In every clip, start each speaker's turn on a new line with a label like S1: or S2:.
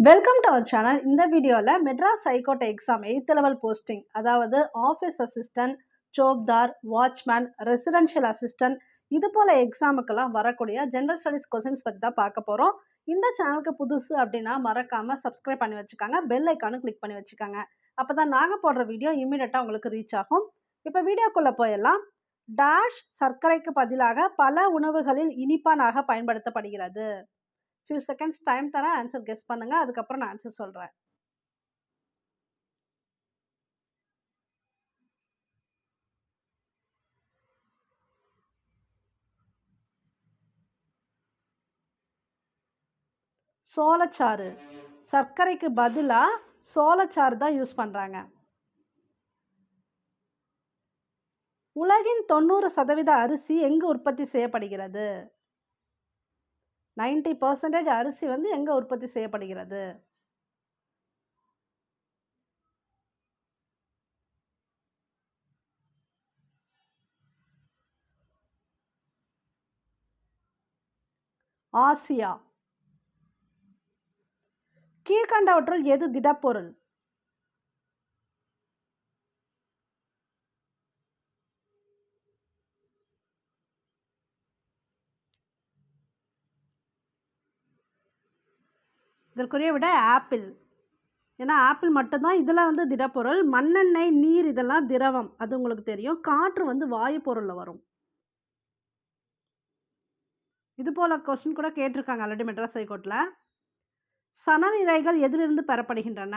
S1: Welcome to our channel இந்த வீடியோவில் Madras high court exam eighth level posting அதாவது office assistant சோக்தார் watchman residential assistant இது போல் எக்ஸாமுக்கெல்லாம் வரக்கூடிய ஜென்ரல் ஸ்டடீஸ் கொஸ்டின்ஸ் பற்றி தான் பார்க்க போகிறோம் இந்த சேனலுக்கு புதுசு அப்படின்னா மறக்காமல் சப்ஸ்கிரைப் பண்ணி வச்சுக்காங்க பெல் ஐக்கானும் கிளிக் பண்ணி வச்சுக்காங்க. அப்போ தான் நாங்கள் போடுற வீடியோ இமீடியட்டாக உங்களுக்கு ரீச் ஆகும். இப்போ வீடியோக்குள்ளே போயிடலாம். டேஷ் சர்க்கரைக்கு பதிலாக பல உணவுகளில் இனிப்பானாக பயன்படுத்தப்படுகிறது. ஃபியூ செகண்ட்ஸ் டைம் தரேன் ஆன்சர் கெஸ் பண்ணுங்க அதுக்கப்புறம் நான் ஆன்சர் சொல்கிறேன் சோளச்சாறு. சர்க்கரைக்கு பதிலாக சோளச்சாறு தான் யூஸ் பண்ணுறாங்க உலகின் தொண்ணூறு சதவீத அரிசி எங்கு உற்பத்தி செய்யப்படுகிறது? நைன்டி பர்சன்டேஜ் அரிசி வந்து எங்கே உற்பத்தி செய்யப்படுகிறது? ஆசியா. கீழ்கண்டவற்றுள் எது திடப்பொருள்? இதற்குரிய விட ஆப்பிள். ஏன்னா ஆப்பிள் மட்டும்தான். இதில் வந்து திடப்பொருள் மண்ணெண்ணெய் நீர் இதெல்லாம் திரவம். அது உங்களுக்கு தெரியும். காற்று வந்து வாயு பொருளில் வரும். இது போல் கொஸ்டின் கூட கேட்டிருக்காங்க ஆல்ரெடி மெட்ராஸ் ஹைகோர்ட்டில் சணல் இழைகள் எதிலிருந்து பெறப்படுகின்றன?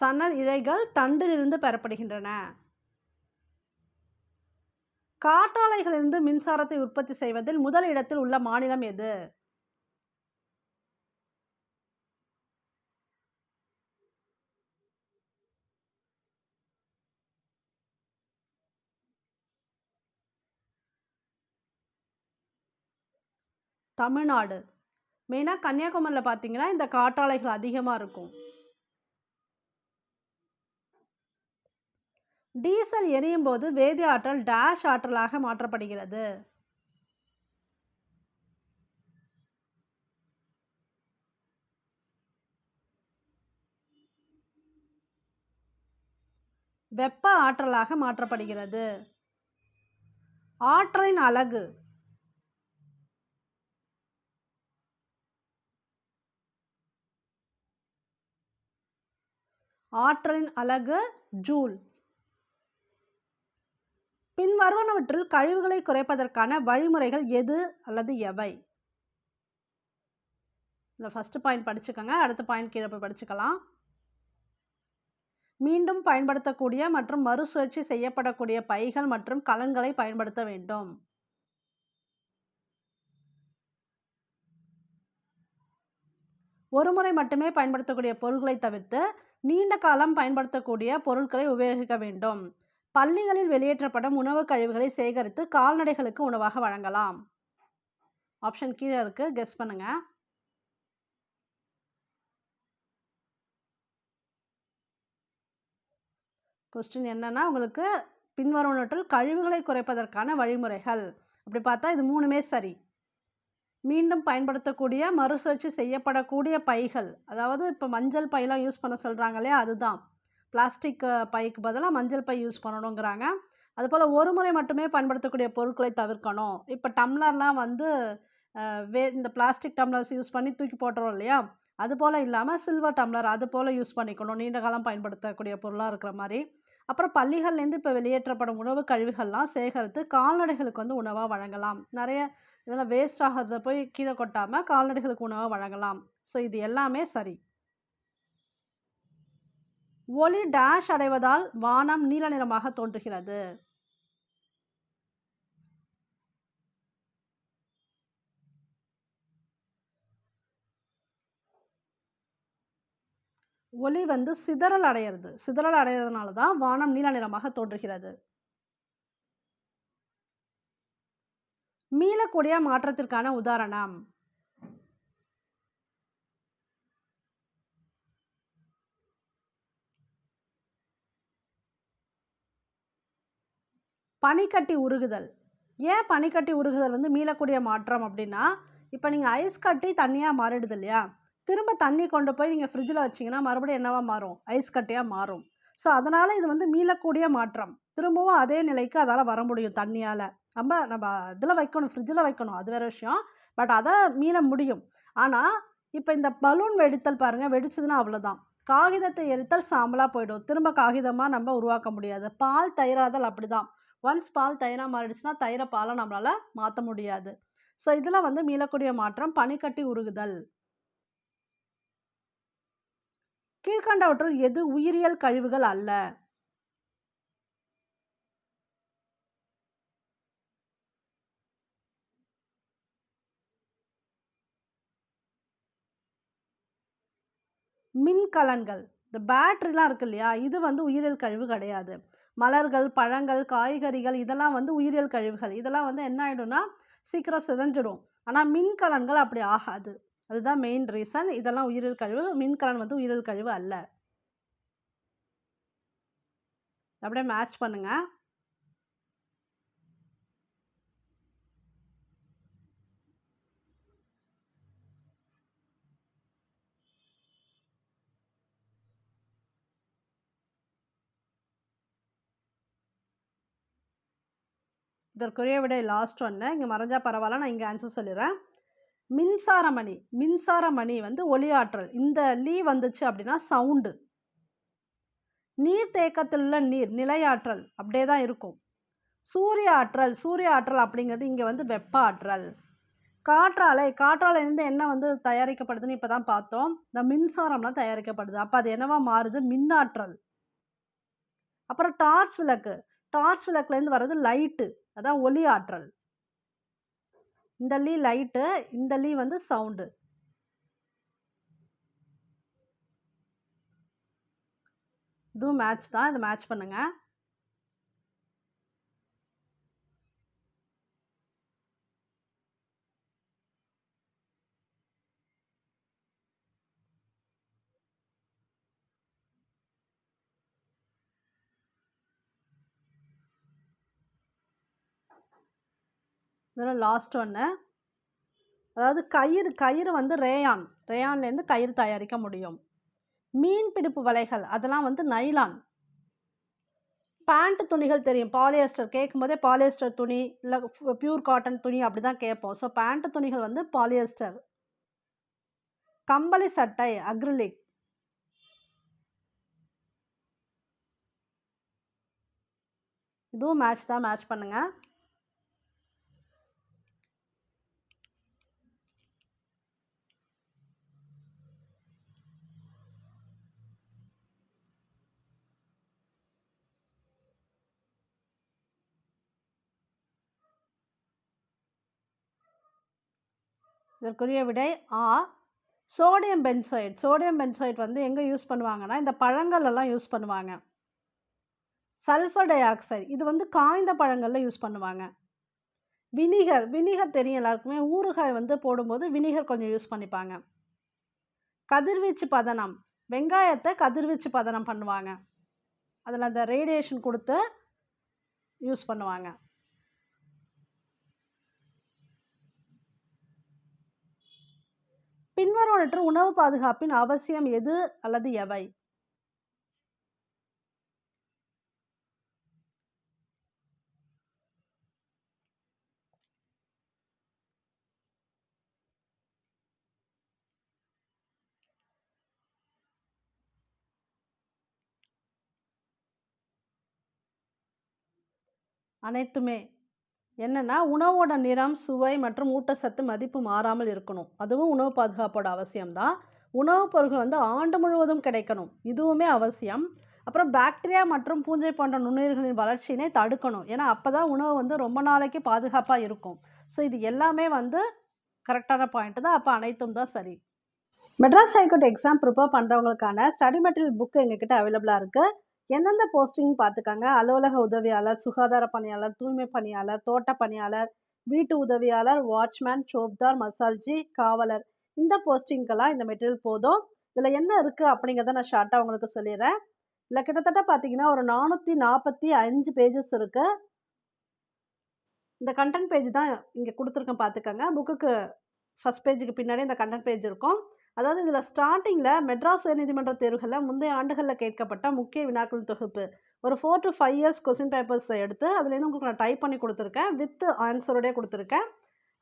S1: சணல் இழைகள் தண்டிலிருந்து பெறப்படுகின்றன. காற்றாலைகளிலிருந்து மின்சாரத்தை உற்பத்தி செய்வதில் முதல் இடத்தில் உள்ள மாநிலம் எது? தமிழ்நாடு. மெயினாக கன்னியாகுமரியில் பார்த்தீங்கன்னா இந்த காற்றாலைகள் அதிகமாக இருக்கும். டீசல் எரியும் போது வேதி ஆற்றல் டேஷ் ஆற்றலாக மாற்றப்படுகிறது. வெப்ப ஆற்றலாக மாற்றப்படுகிறது. ஆற்றலின் அலகு. ஆற்றலின் அலகு ஜூல். பின்வருவனவற்றில் கழிவுகளை குறைப்பதற்கான வழிமுறைகள் எது அல்லது எவை? இந்த ஃபஸ்ட்டு பாயிண்ட் படிச்சுக்கோங்க. அடுத்த பாயிண்ட் கீழே போய் படிச்சுக்கலாம். மீண்டும் பயன்படுத்தக்கூடிய மற்றும் மறுசுழற்சி செய்யப்படக்கூடிய பைகள் மற்றும் கலன்களை பயன்படுத்த வேண்டும். ஒரு முறை மட்டுமே பயன்படுத்தக்கூடிய பொருட்களை தவிர்த்து நீண்ட காலம் பயன்படுத்தக்கூடிய பொருட்களை உபயோகிக்க வேண்டும். பள்ளிகளில் வெளியேற்றப்படும் உணவு கழிவுகளை சேகரித்து கால்நடைகளுக்கு உணவாக வழங்கலாம். ஆப்ஷன் கீழே இருக்கு. கெஸ் பண்ணுங்க. கொஸ்டின் என்னன்னா உங்களுக்கு பின்வருவனற்றில் கழிவுகளை குறைப்பதற்கான வழிமுறைகள். அப்படி பார்த்தா இது மூணுமே சரி. மீண்டும் பயன்படுத்தக்கூடிய மறுசுழற்சி செய்யப்படக்கூடிய பைகள். அதாவது இப்போ மஞ்சள் பையெலாம் யூஸ் பண்ண சொல்கிறாங்களே அதுதான். பிளாஸ்டிக் பைக்கு பதிலாக மஞ்சள் பை யூஸ் பண்ணணுங்கிறாங்க. அதுபோல் ஒரு முறை மட்டுமே பயன்படுத்தக்கூடிய பொருட்களை தவிர்க்கணும். இப்போ டம்ளர்லாம் வந்து வே இந்த பிளாஸ்டிக் டம்ளர்ஸ் யூஸ் பண்ணி தூக்கி போட்டுறோம் இல்லையா? அது போல் இல்லாமல் சில்வர் டம்ளர் அது போல் யூஸ் பண்ணிக்கணும். நீண்ட காலம் பயன்படுத்தக்கூடிய பொருளாக இருக்கிற மாதிரி. அப்புறம் பள்ளிகள்லேருந்து இப்போ வெளியேற்றப்படும் உணவு கழிவுகள்லாம் சேகரித்து கால்நடைகளுக்கு வந்து உணவாக வழங்கலாம். நிறைய இதெல்லாம் வேஸ்ட் ஆகிறத போய் கீழே கொட்டாமல் கால்நடைகளுக்கு உணவாக வழங்கலாம். ஸோ இது எல்லாமே சரி. ஒளி டேஷ் அடைவதால் வானம் நீல நிறமாக தோன்றுகிறது. ஒளி வந்து சிதறல் அடையிறது. சிதறல் அடையிறதுனால தான் வானம் நீல நிறமாக தோன்றுகிறது. மீளக்கூடிய மாற்றத்திற்கான உதாரணம். பனிக்கட்டி உருகுதல். ஏன் பனிக்கட்டி உருகுதல் வந்து மீளக்கூடிய மாற்றம் அப்படின்னா இப்போ நீங்கள் ஐஸ் கட்டி தண்ணியாக மாறிடுது இல்லையா? திரும்ப தண்ணி கொண்டு போய் நீங்கள் ஃப்ரிட்ஜில் வச்சிங்கன்னா மறுபடியும் என்னவாக மாறும்? ஐஸ் கட்டியாக மாறும். ஸோ அதனால் இது வந்து மீளக்கூடிய மாற்றம். திரும்பவும் அதே நிலைக்கு அதால் வர முடியும் தண்ணியால். நம்ம நம்ம இதில் வைக்கணும் ஃப்ரிட்ஜில் வைக்கணும். அது வேறு விஷயம். பட் அதை மீள முடியும். ஆனால் இப்போ இந்த பலூன் வெடித்தல் பாருங்கள் வெடிச்சதுன்னா அவ்வளோதான் காகிதத்தை எரித்தல் சாம்பலாக போயிடும். திரும்ப காகிதமாக நம்ம உருவாக்க முடியாது. பால் தயிராதல் அப்படி தான் ஒன்ஸ் பால் தயிராக மாறிடுச்சுன்னா தயிரை பாலை நம்மளால் மாற்ற முடியாது. ஸோ இதில் வந்து மீளக்கூடிய மாற்றம் பனிக்கட்டி உருகுதல். கீழ்கண்டவற்றுள் எது உயிரியல் கழிவுகள் அல்ல? மின்கலன்கள். இந்த பேட்ரிலாம் இருக்கு இல்லையா? இது வந்து உயிரியல் கழிவு கிடையாது. மலர்கள் பழங்கள் காய்கறிகள் இதெல்லாம் வந்து உயிரியல் கழிவுகள். இதெல்லாம் வந்து என்ன ஆகிடும்னா சீக்கிரம் சிதஞ்சிடும். ஆனால் மின்கலன்கள் அப்படி ஆகாது. அதுதான் மெயின் ரீசன் இதெல்லாம் உயிரியல் கழிவு. மின்கலன் வந்து உயிரியல் கழிவு அல்ல. அப்படியே மேட்ச் பண்ணுங்கள் இதற்குரிய விடை லாஸ்ட் ஒன்று இங்கே மறைஞ்சால் பரவாயில்ல நான் இங்கே ஆன்சர் சொல்லிடுறேன். மின்சாரமணி மின்சாரமணி வந்து ஒளியாற்றல் இந்த லீ வந்துச்சு அப்படின்னா சவுண்டு நீர் தேக்கத்தில் உள்ள நீர் நிலையாற்றல் அப்படியே தான் இருக்கும். சூரிய ஆற்றல் சூரிய ஆற்றல் அப்படிங்கிறது இங்கே வந்து வெப்ப ஆற்றல். காற்றாலை காற்றாலையிலேருந்து என்ன வந்து தயாரிக்கப்படுதுன்னு இப்போ தான் பார்த்தோம். இந்த மின்சாரம்லாம் தயாரிக்கப்படுது. அப்போ அது என்னவா மாறுது? மின்னாற்றல். அப்புறம் டார்ச் விளக்கு. டார்ச் விளக்குலேருந்து வர்றது லைட்டு அதான் ஒளி ஆற்றல். இந்த லீ லைட்டு இந்த லீ வந்து சவுண்டு. இதுவும் மேட்ச் தான் இது மேட்ச் பண்ணுங்கள் இதில் லாஸ்ட் ஒன்று அதாவது கயிறு கயிறு வந்து ரேயான். ரேயான்லேருந்து கயிறு தயாரிக்க முடியும். மீன் பிடிப்பு வலைகள் அதெல்லாம் வந்து நைலான் பேண்ட் துணிகள் தெரியும். பாலியஸ்டர் கேட்கும் போதே பாலியஸ்டர் துணி இல்லை பியூர் காட்டன் துணி அப்படி தான் கேட்போம். ஸோ பேண்ட் துணிகள் வந்து பாலியஸ்டர் கம்பளி சட்டை அக்ரிலிக் இதுவும் மேட்ச் தான் மேட்ச் பண்ணுங்கள் இதற்குரிய விடை ஆ. Sodium benzoate. சோடியம் பென்சோயிட் வந்து எங்கே யூஸ் பண்ணுவாங்கன்னா இந்த பழங்கள் எல்லாம் யூஸ் பண்ணுவாங்க. சல்ஃபர் டை ஆக்சைடு இது வந்து காய்ந்த பழங்களில் யூஸ் பண்ணுவாங்க. வினிகர். வினிகர் தெரியும் எல்லாருக்குமே. ஊறுகாய் வந்து போடும்போது வினிகர் கொஞ்சம் யூஸ் பண்ணிப்பாங்க. கதிர்வீச்சு பதனம். வெங்காயத்தை கதிர்வீச்சு பதனம் பண்ணுவாங்க. அதில் அந்த ரேடியேஷன் கொடுத்து யூஸ் பண்ணுவாங்க. பின்வருவனற்று உணவு பாதுகாப்பின் அவசியம் எது அல்லது எவை? அனைத்துமே. என்னென்னா உணவோட நிறம் சுவை மற்றும் ஊட்டச்சத்து மதிப்பு மாறாமல் இருக்கணும். அதுவும் உணவு பாதுகாப்போட அவசியம்தான். உணவுப் பொருட்கள் வந்து ஆண்டு முழுவதும் கிடைக்கணும். இதுவுமே அவசியம். அப்புறம் பாக்டீரியா மற்றும் பூஞ்சை போன்ற நுண்ணுயிர்களின் வளர்ச்சியினை தடுக்கணும். ஏன்னா அப்போ தான் உணவு வந்து ரொம்ப நாளைக்கு பாதுகாப்பாக இருக்கும். ஸோ இது எல்லாமே வந்து கரெக்டான பாயிண்ட் தான். அப்போ அனைத்தும் தான் சரி. Madras high court exam prepare பண்ணுறவங்களுக்கான study material book எங்ககிட்ட அவைலபிளாக இருக்குது எந்தெந்த போஸ்டிங் பார்த்துக்கங்க அலுவலக உதவியாளர் சுகாதார பணியாளர் தூய்மை பணியாளர் தோட்ட பணியாளர் வீட்டு உதவியாளர் வாட்ச்மேன் சோப்தார் மசால்ஜி காவலர். இந்த போஸ்டிங்கெல்லாம் இந்த மெட்டீரியல் போதும். இதில் என்ன இருக்குது அப்படிங்கிறத நான் ஷார்ட்டாக உங்களுக்கு சொல்லிடுறேன். இதில் கிட்டத்தட்ட பார்த்தீங்கன்னா ஒரு நானூற்றி நாற்பத்தி அஞ்சு பேஜஸ் இருக்குது இந்த கண்டென்ட் பேஜ் தான் இங்கே கொடுத்துருக்கேன் பார்த்துக்கங்க புக்குக்கு ஃபஸ்ட் பேஜுக்கு பின்னாடி இந்த கண்டென்ட் பேஜ் இருக்கும். அதாவது இதில் ஸ்டார்டிங்கில் மெட்ராஸ் உயர்நீதிமன்ற தேர்வுகளில் முந்தைய ஆண்டுகளில் கேட்கப்பட்ட முக்கிய வினாக்கள் தொகுப்பு. ஒரு four to five years question பேப்பர்ஸை எடுத்து அதுலேருந்து உங்களுக்கு நான் டைப் பண்ணி கொடுத்துருக்கேன். வித் ஆன்சரோடய கொடுத்துருக்கேன்.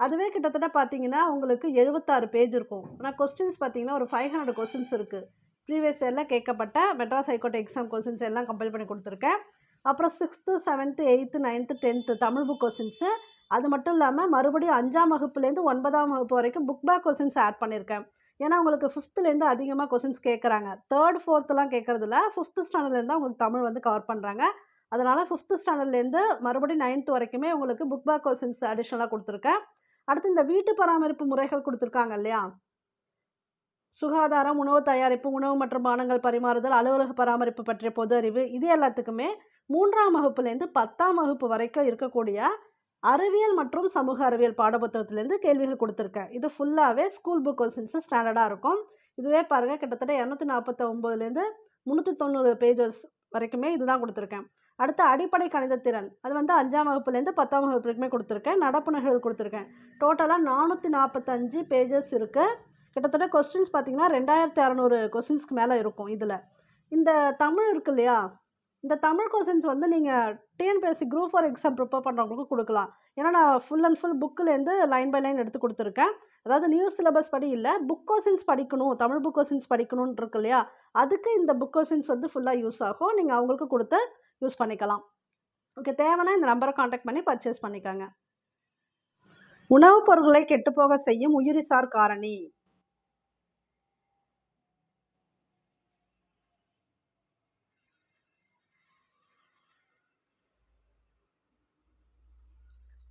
S1: அதுவே கிட்டத்தட்ட பார்த்தீங்கன்னா உங்களுக்கு எழுபத்தாறு பேஜ் இருக்கும். ஆனால் கொஸ்டின்ஸ் பார்த்தீங்கன்னா ஒரு ஃபைவ் ஹண்ட்ரட் கொஸ்டின்ஸ் இருக்குது ப்ரீவியஸ் இயரில் கேட்கப்பட்ட Madras high court exam questions எல்லாம் கம்பைல் பண்ணி கொடுத்துருக்கேன். அப்புறம் sixth seventh eighth ninth tenth Tamil book questions அது மட்டும் இல்லாமல் மறுபடியும் அஞ்சாம் வகுப்புலேருந்து ஒன்பதாம் வகுப்பு வரைக்கும் புக் பேக் கொஸ்டின்ஸ் ஆட் பண்ணியிருக்கேன் ஏன்னா உங்களுக்கு ஃபிஃப்த்துலேருந்து அதிகமாக கொஸ்டின்ஸ் கேட்குறாங்க தேர்ட் ஃபோர்த்துலாம் கேட்குறதில்ல ஃபிஃப்த்து ஸ்டாண்டர்ட்லேருந்து உங்களுக்கு தமிழ் வந்து கவர் பண்ணுறாங்க அதனால் ஃபிஃப்த்து ஸ்டாண்டர்ட்லேருந்து மறுபடியும் நைன்த் வரைக்குமே உங்களுக்கு புக் பேக் கொஸ்டின்ஸ் அடிஷ்னலாக கொடுத்துருக்கேன். அடுத்து இந்த வீட்டு பராமரிப்பு முறைகள் கொடுத்துருக்காங்க இல்லையா? சுகாதாரம் உணவு தயாரிப்பு உணவு மற்றும் பானங்கள் பரிமாறுதல் அலுவலக பராமரிப்பு பற்றிய பொது அறிவு இது எல்லாத்துக்குமே மூன்றாம் வகுப்புலேருந்து பத்தாம் வகுப்பு வரைக்கும் இருக்கக்கூடிய அறிவியல் மற்றும் சமூக அறிவியல் பாடப்புத்தகத்துலேருந்து கேள்விகள் கொடுத்துருக்கேன். இது ஃபுல்லாகவே ஸ்கூல் புக் கொஸ்டின்ஸு ஸ்டாண்டர்டாக இருக்கும். இதுவே பாருங்கள் கிட்டத்தட்ட இரநூத்தி நாற்பத்தி ஒம்போதுலேருந்து முந்நூற்றி தொண்ணூறு பேஜஸ் வரைக்குமே இதுதான் கொடுத்துருக்கேன். அடுத்து அடிப்படை கணித திறன். அது வந்து அஞ்சாம் வகுப்புலேருந்து பத்தாம் வகுப்பு வரைக்குமே கொடுத்துருக்கேன். நடப்பு நிகழ்வு கொடுத்துருக்கேன் டோட்டலாக நானூற்றி நாற்பத்தஞ்சு பேஜஸ் இருக்குது கிட்டத்தட்ட கொஸ்டின்ஸ் பார்த்தீங்கன்னா ரெண்டாயிரத்தி அறநூறு கொஸ்டின்ஸ்க்கு மேலே இருக்கும் இதில். இந்த தமிழ் இருக்கு இல்லையா? இந்த தமிழ் கொஸ்டின்ஸ் வந்து நீங்கள் TNPSC group four exam prepare பண்ணுறவங்களுக்கு கொடுக்கலாம். ஏன்னா நான் ஃபுல் அண்ட் ஃபுல் புக்கிலேருந்து லைன் பை லைன் எடுத்து கொடுத்துருக்கேன். அதாவது நியூ சிலபஸ் படி இல்லை புக் கொஸ்டின்ஸ் படிக்கணும் தமிழ் புக் கொஸ்டின்ஸ் படிக்கணும்னு இருக்கு இல்லையா? அதுக்கு இந்த புக் கொஸ்டின்ஸ் வந்து ஃபுல்லாக யூஸ் ஆகும். நீங்கள் அவங்களுக்கு கொடுத்து யூஸ் பண்ணிக்கலாம். ஓகே தேவைன்னா இந்த நம்பரை காண்டாக்ட் பண்ணி பர்ச்சேஸ் பண்ணிக்கோங்க. உணவுப் பொருட்களை கெட்டுப்போக செய்யும் உயிரிசார் காரணி.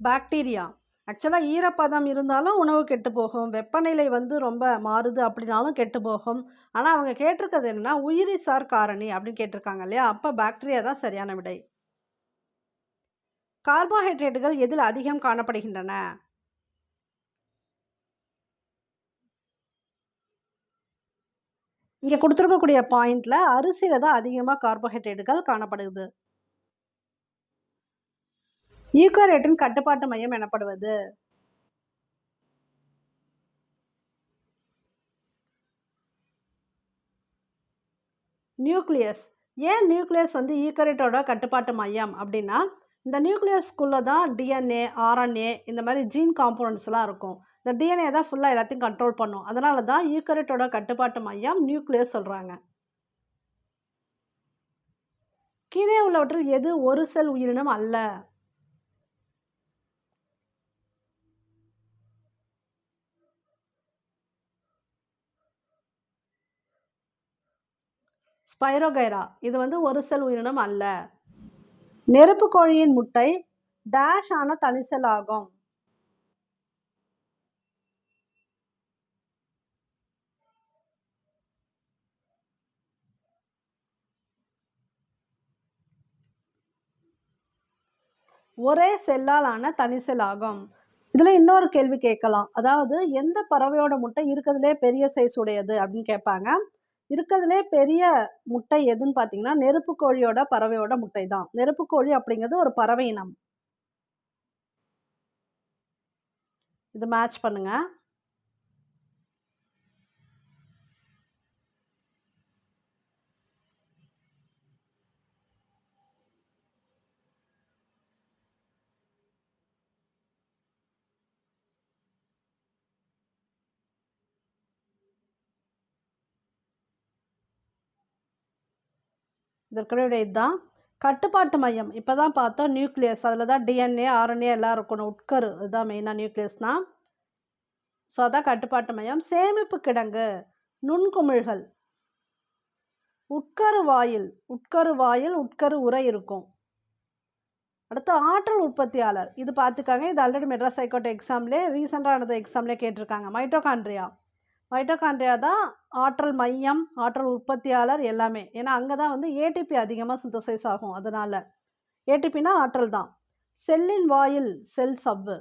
S1: பாக்டீரியா. ஆக்சுவலாக ஈரப்பதம் இருந்தாலும் உணவு கெட்டு போகும். வெப்பநிலை வந்து ரொம்ப மாறுது அப்படின்னாலும் கெட்டு போகும். ஆனால் அவங்க கேட்டிருக்கிறது என்னன்னா உயிரிசார் காரணி அப்படின்னு கேட்டிருக்காங்க இல்லையா? அப்போ பாக்டீரியா தான் சரியான விடை. கார்போஹைட்ரேட்டுகள் எதில் அதிகம் காணப்படுகின்றன? இங்கே கொடுத்துருக்கக்கூடிய பாயிண்டில் அரிசியில் தான் அதிகமாக கார்போஹைட்ரேட்டுகள் காணப்படுது. ஈக்கோரேட்டின் கட்டுப்பாட்டு மையம் எனப்படுவது? நியூக்ளியஸ். ஏன் நியூக்ளியஸ் வந்து ஈக்கரேட்டோட கட்டுப்பாட்டு மையம் அப்படின்னா இந்த நியூக்ளியஸ்குள்ளே தான் டிஎன்ஏ ஆர்என்ஏ இந்த மாதிரி ஜீன் காம்போனன்ட்ஸ்லாம் இருக்கும். இந்த டிஎன்ஏ தான் ஃபுல்லாக எல்லாத்தையும் கண்ட்ரோல் பண்ணும். அதனால தான் ஈக்கரேட்டோட கட்டுப்பாட்டு மையம் நியூக்ளியஸ் சொல்கிறாங்க கீழே உள்ளவற்றில் எது ஒரு செல் உயிரினம் அல்ல? ஸ்பைரோகைரா. இது வந்து ஒரு செல் உயிரினம் அல்ல. நெருப்பு கோழியின் முட்டை டேஷ் ஆன தனிசெல் ஆகும். ஒரே செல்லால் ஆன தனிசெல் ஆகும். இதில் இன்னொரு கேள்வி கேட்கலாம். அதாவது எந்த பறவையோட முட்டை இருக்கிறதுலே பெரிய சைஸ் உடையது அப்படின்னு கேட்பாங்க. இருக்கிறதுலே பெரிய முட்டை எதுன்னு பார்த்தீங்கன்னா நெருப்பு கோழியோட பறவையோட முட்டை தான் நெருப்பு கோழி அப்படிங்கிறது ஒரு பறவை இனம். இது மேட்ச் பண்ணுங்கள் இதற்குடைய இதுதான் கட்டுப்பாட்டு மையம். இப்போ தான் பார்த்தோம் நியூக்ளியஸ். அதில் தான் டிஎன்ஏ ஆர்என்ஏ எல்லாம் இருக்கணும். உட்கரு. இதுதான் மெயினாக நியூக்ளியஸ்னால் ஸோ அதான் கட்டுப்பாட்டு மையம். சேமிப்பு கிடங்கு. நுண்குமிழ்கள். உட்கரு வாயில். உட்கரு வாயில் உட்கரு உரை இருக்கும். அடுத்து ஆற்றல் உற்பத்தியாளர். இது பார்த்துக்காங்க. இது ஆல்ரெடி மெட்ராஸ் ஹைகோர்ட் எக்ஸாம்லேயே ரீசெண்டாக நடந்த எக்ஸாம்லேயே கேட்டிருக்காங்க. மைட்டோகாண்ட்ரியா மைட்டோகாண்ட்ரியா தான் ஆற்றல் மையம் ஆற்றல் உற்பத்தியாளர் எல்லாமே. ஏன்னா அங்கே தான் வந்து ஏடிபி அதிகமாக சிந்தசைஸ் ஆகும். அதனால் ஏடிபினா ஆற்றல் தான். செல்லின் வாயில் செல் சவ்வு.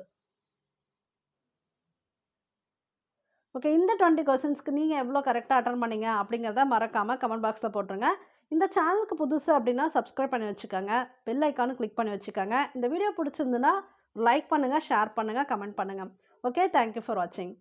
S1: ஓகே இந்த டுவெண்ட்டி கொஸ்டின்ஸ்க்கு நீங்கள் எவ்வளோ கரெக்டாக அட்டன் பண்ணீங்க அப்படிங்கிறத மறக்காமல் கமெண்ட் பாக்ஸில் போட்டுருங்க. இந்த சேனலுக்கு புதுசு அப்படின்னா சப்ஸ்கிரைப் பண்ணி வச்சுக்கோங்க. பெல் ஐக்கானு கிளிக் பண்ணி வச்சுக்கோங்க. இந்த வீடியோ பிடிச்சிருந்துன்னா லைக் பண்ணுங்கள் ஷேர் பண்ணுங்கள் கமெண்ட் பண்ணுங்கள் ஓகே தேங்க்யூ ஃபார் வாட்சிங்